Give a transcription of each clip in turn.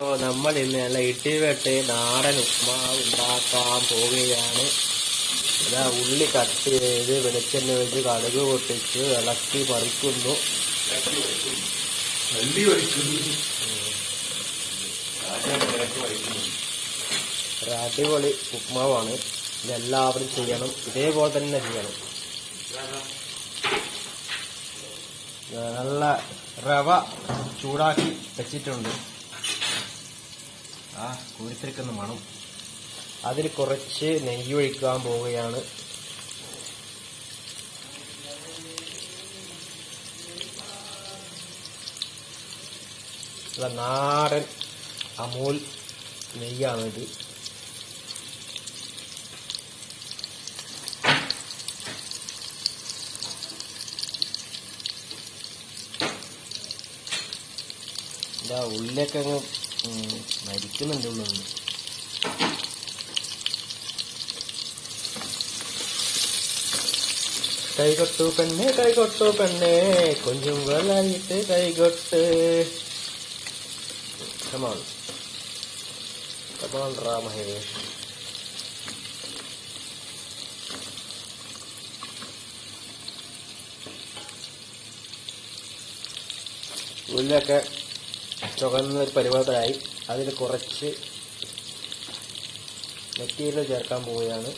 അപ്പോൾ നമ്മൾ ഇന്ന് നല്ല ഇട്ടിവെട്ട് നാടൻ ഉപ്മാവ് ഉണ്ടാക്കാൻ പോവുകയാണ്. അതാ ഉള്ളി കട്ട് ചെയ്ത് വെളിച്ചെണ്ണ വെച്ച് കടുക് പൊട്ടിച്ച് ഇളക്കി പറിക്കുന്നു. ഒരു അടിപൊളി ഉപ്മാവാണ് ഇതെല്ലാവരും ചെയ്യണം. ഇതേപോലെ തന്നെ ചെയ്യണം. നല്ല റവ ചൂടാക്കി വെച്ചിട്ടുണ്ട്. ആ കൂരിത്തിരിക്കുന്ന മണം. അതിൽ കുറച്ച് നെയ്യ് ഒഴിക്കാൻ പോവുകയാണ്. നാടൻ അമൂൽ നെയ്യാണ് ഇത് ഇതാ ഉള്ളിലൊക്കെ അങ്ങ് മരിക്കുന്നുണ്ട് ഉള്ളിൽ കൈകൊട്ടു പെണ്ണെ കൈകൊട്ടു പെണ്ണെ കൊഞ്ചും വെള്ളായിട്ട് കൈകൊട്ട് കമാൺ കമാൺ റാ മഹേഷ് ഉള്ളിലൊക്കെ ചുവന്ന ഒരു പരുവത്തിലായി അതിൽ കുറച്ച് മെറ്റീരിയൽ ചേർക്കാൻ പോവുകയാണ്.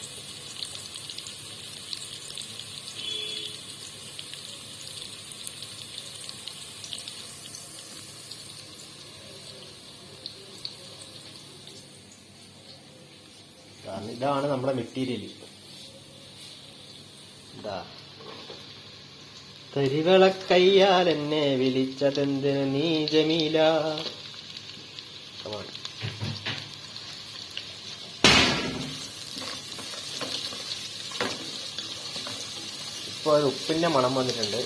ഇതാണ് നമ്മുടെ മെറ്റീരിയൽ ഇതാ. തരിവളക്കയ്യാൽ എന്നെ വിളിച്ചതെന്തിന് നീ ജമീല? ഇപ്പോൾ ഉപ്പിന്റെ മണം വന്നിട്ടുണ്ട്.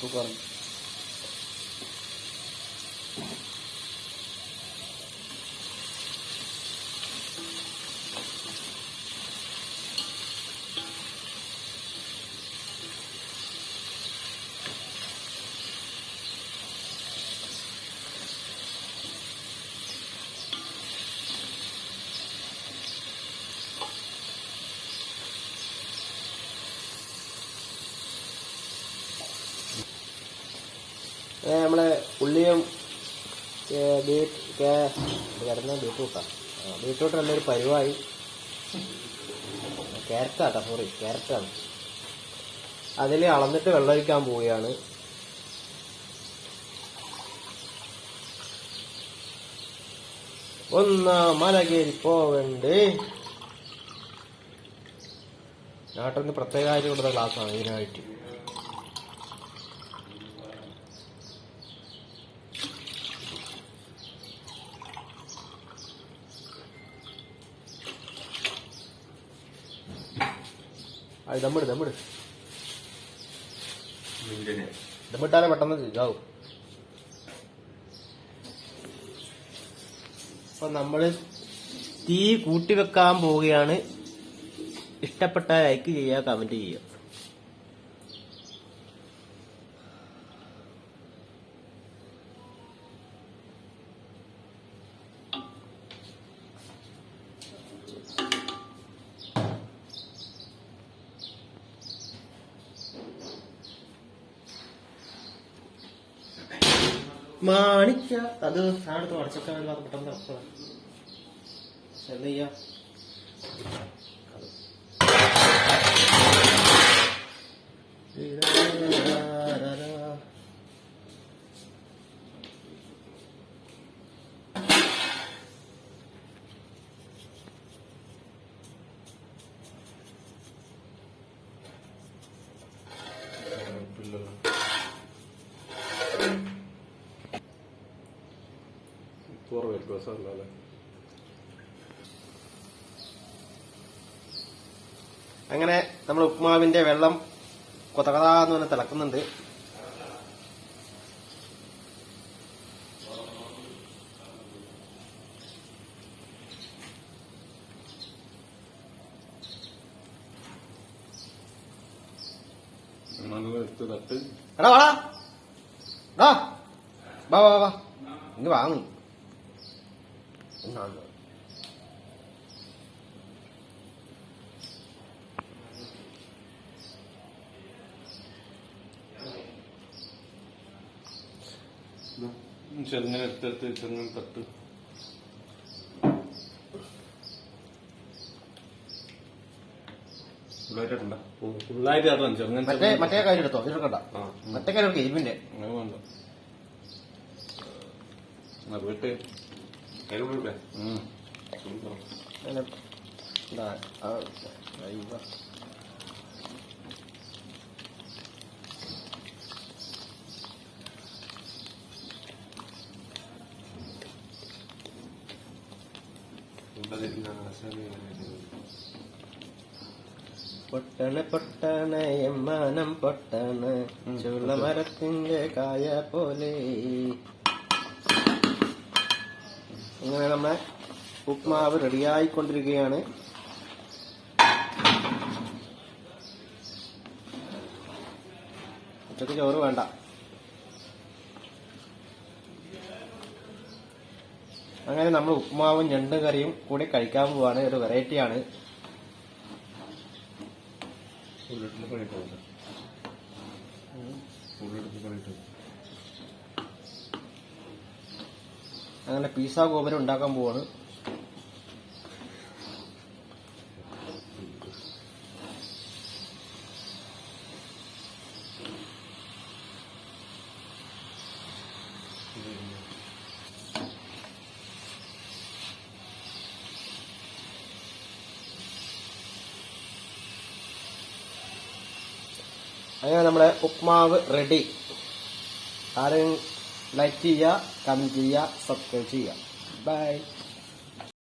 சூப்பராக നമ്മളെ ഉള്ളിയും കിടന്ന ബീട്രൂട്ടാണ് ബീട്രൂട്ട് നല്ലൊരു പരുവായി. ക്യാരറ്റാട്ടോ സോറി ക്യാരറ്റാണ്. അതിൽ അളന്നിട്ട് വെള്ളമൊഴിക്കാൻ പോവുകയാണ്. ഒന്ന് മലകേരി പോവണ്ടേ. നാട്ടിൽ നിന്ന് പ്രത്യേകമായിട്ട് കൊടുത്ത ക്ലാസ്സാണ് ഇതിനായിട്ട്. അത് ദമ്മിട് ദമ്മിട്. ദമ്മിട്ടാലേ പെട്ടെന്ന് ഇതാവും. അപ്പൊ നമ്മൾ തീ കൂട്ടി വെക്കാൻ പോവുകയാണ്. ഇഷ്ടപ്പെട്ട ലൈക്ക് ചെയ്യുക കമന്റ് ചെയ്യുക. മാണിക്ക. അത് സാധനത്ത് ഉടച്ചൊക്കെ പെട്ടെന്ന് ചെന്ന് ചെയ്യാം? അങ്ങനെ നമ്മൾ ഉപ്മാവിന്റെ വെള്ളം കൊതകതാന്ന് പറഞ്ഞ് തിളക്കുന്നുണ്ട്. എടാ വാടാ. വാ വാ വാ. ഇങ്ങ് വാ നീ എന്നാണ് ചെറുങ്ങനെ എടുത്തെടുത്ത് ചെറുങ്ങനെ തട്ട് മറ്റേ കാര്യം എടുത്തോ? ഇതെടുക്കണ്ട ആ. മറ്റേ കാര്യം ഇരുമ്പിന്റെ. അങ്ങനെ വേണ്ട ആ വീട്ട് ഉം. സൂപ്പർ. അങ്ങനെ ഇതാ, ആ, അയ്യോ. പൊട്ടണ അങ്ങനെ നമ്മളെ ഉപ്മാവ് റെഡിയായിക്കൊണ്ടിരിക്കുകയാണ്. ഉച്ചയ്ക്ക് ചോറ് വേണ്ട. അങ്ങനെ നമ്മൾ ഉപ്മാവും ഞണ്ട് കറിയും കൂടി കഴിക്കാൻ പോവാണ്. ഒരു വെറൈറ്റിയാണ്. ഉള്ളിട്ട് പണിയിട്ട്. ഉള്ളിട്ട് പണിയിട്ട് അങ്ങനെ പീസ ഗോപുരം ഉണ്ടാക്കാൻ പോവാണ്. അങ്ങനെ നമ്മുടെ ഉപ്മാവ് റെഡി ആരും ലൈക്ക് ചെയ്യുക കമന്റ് ചെയ്യുക സബ്സ്ക്രൈബ് ചെയ്യുക. ബൈ.